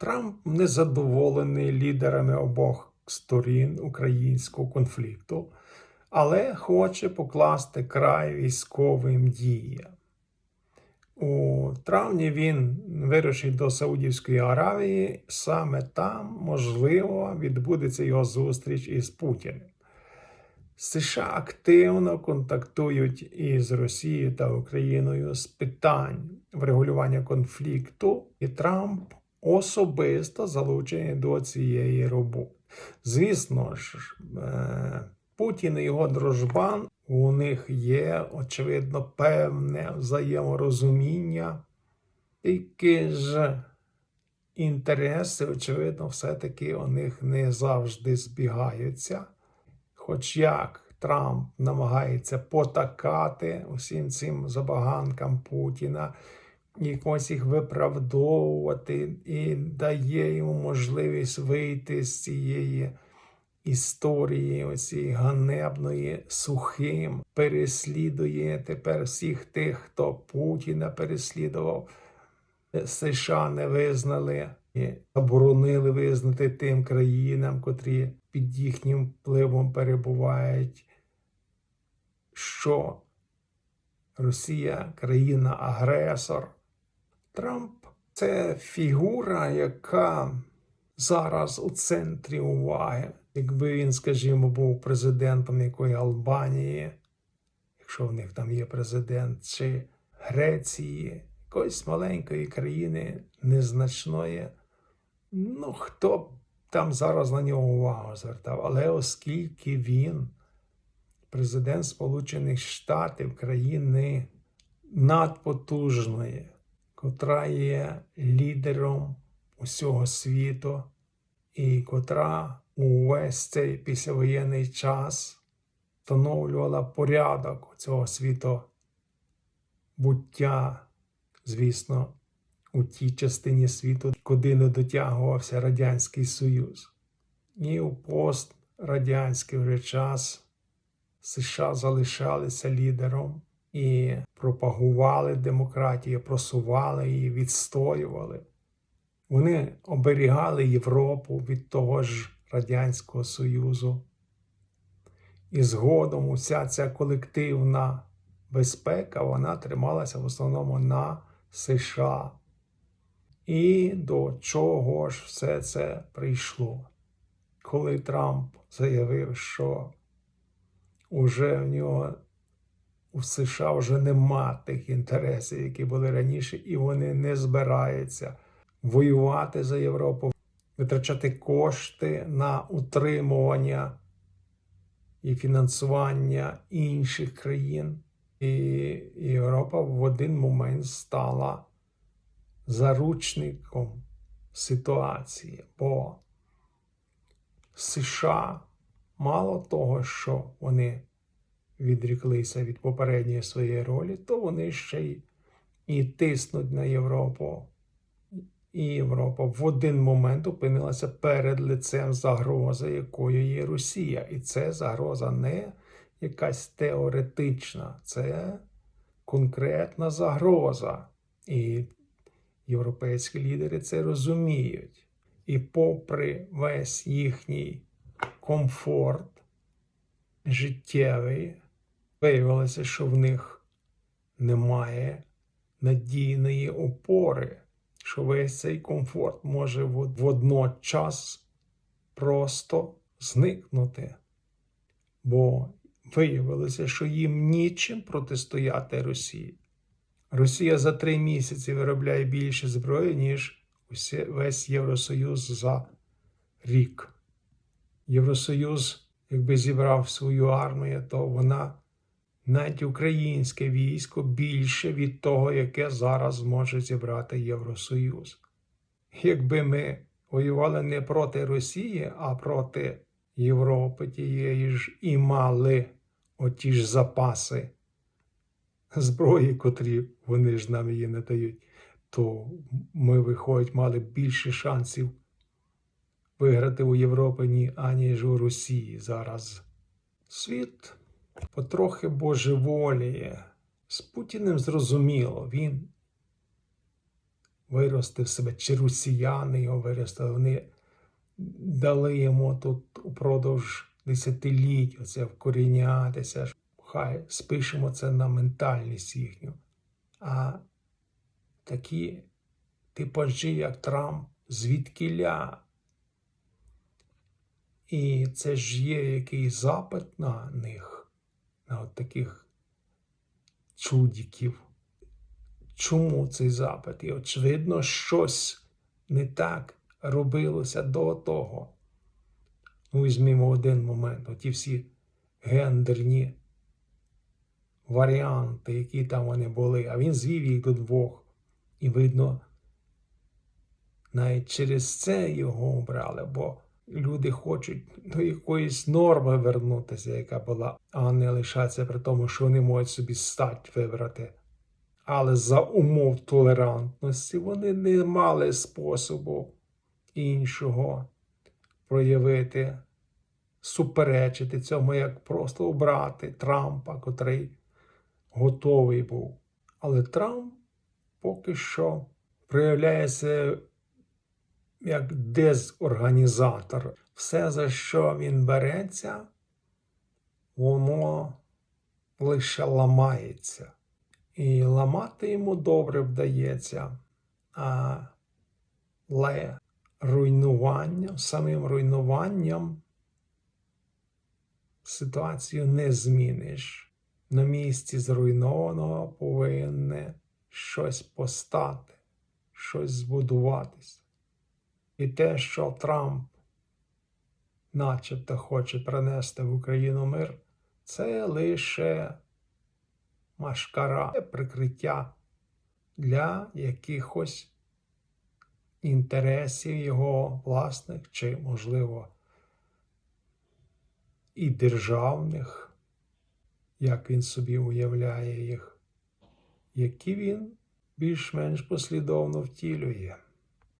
Трамп незадоволений лідерами обох сторін українського конфлікту, але хоче покласти край військовим діям. У травні він вирушить до Саудівської Аравії. Саме там, можливо, відбудеться його зустріч із Путіним. США активно контактують із Росією та Україною з питань врегулювання конфлікту, і Трамп особисто залучений до цієї роботи. Звісно ж, е, Путін і його дружбан у них є, очевидно, певне взаєморозуміння, тільки ж інтереси, очевидно, все-таки у них не завжди збігаються. Хоч як Трамп намагається потакати усім цим забаганкам Путіна, якось їх виправдовувати і дає йому можливість вийти з цієї історії, оцієї ганебної сухим, переслідує тепер всіх тих, хто Путіна переслідував. США не визнали і заборонили визнати тим країнам, котрі під їхнім впливом перебувають, що Росія країна-агресор. Трамп це фігура, яка зараз у центрі уваги. Якби він, скажімо, був президентом якої Албанії, якщо в них там є президент, чи Греції, якоїсь маленької країни незначної, ну хто б там зараз на нього увагу звертав. Але оскільки він президент Сполучених Штатів країни надпотужної, котра є лідером усього світу, і котра увесь цей післявоєнний час встановлювала порядок цього світу буття, звісно, у тій частині світу, куди не дотягувався Радянський Союз. І у пострадянський вже час США залишалися лідером і пропагували демократію, просували її, відстоювали. Вони оберігали Європу від того ж Радянського Союзу. І згодом уся ця колективна безпека вона трималася в основному на США. І до чого ж все це прийшло? Коли Трамп заявив, що уже в нього у США вже нема тих інтересів, які були раніше, і вони не збираються воювати за Європу, витрачати кошти на утримування і фінансування інших країн. І Європа в один момент стала заручником ситуації, бо США мало того, що вони відріклися від попередньої своєї ролі, то вони ще й і тиснуть на Європу. І Європа в один момент опинилася перед лицем загрози, якою є Росія. І це загроза не якась теоретична, це конкретна загроза. І європейські лідери це розуміють. І попри весь їхній комфорт життєвий, виявилося, що в них немає надійної опори, що весь цей комфорт може водночас просто зникнути. Бо виявилося, що їм нічим протистояти Росії. Росія за три місяці виробляє більше зброї, ніж весь Євросоюз за рік. Євросоюз, якби зібрав свою армію, то вона навіть українське військо більше від того, яке зараз зможе зібрати Євросоюз. Якби ми воювали не проти Росії, а проти Європи тієї ж і мали оті ж запаси зброї, котрі вони ж нам її не дають, то ми, виходить, мали більше шансів виграти у Європі, аніж у Росії зараз. Світ потрохи божеволіє. З Путіним зрозуміло, він виростив себе, чи росіяни його виростили, вони дали йому тут упродовж десятиліть оце вкорінятися. Хай спишемо це на ментальність їхню. А такі типажі, як Трамп, звідкіля. І це ж є якийсь запит на них, на от таких чудіків. Чому цей запит? І очевидно, щось не так робилося до того. Ну, візьмімо один момент, оті всі гендерні варіанти, які там вони були, а він звів їх до двох. І видно, навіть через це його обрали, бо люди хочуть до якоїсь норми вернутися, яка була, а не лишатися при тому, що вони можуть собі стать вибрати. Але за умов толерантності вони не мали способу іншого проявити, суперечити цьому, як просто обрати Трампа, котрий готовий був. Але Трамп поки що проявляється як дезорганізатор. Все, за що він береться, воно лише ламається. І ламати йому добре вдається, але руйнуванням, самим руйнуванням ситуацію не зміниш. На місці зруйнованого повинне щось постати, щось збудуватися. І те, що Трамп начебто хоче принести в Україну мир, це лише машкара, прикриття для якихось інтересів його власних чи, можливо, і державних, як він собі уявляє їх, які він більш-менш послідовно втілює.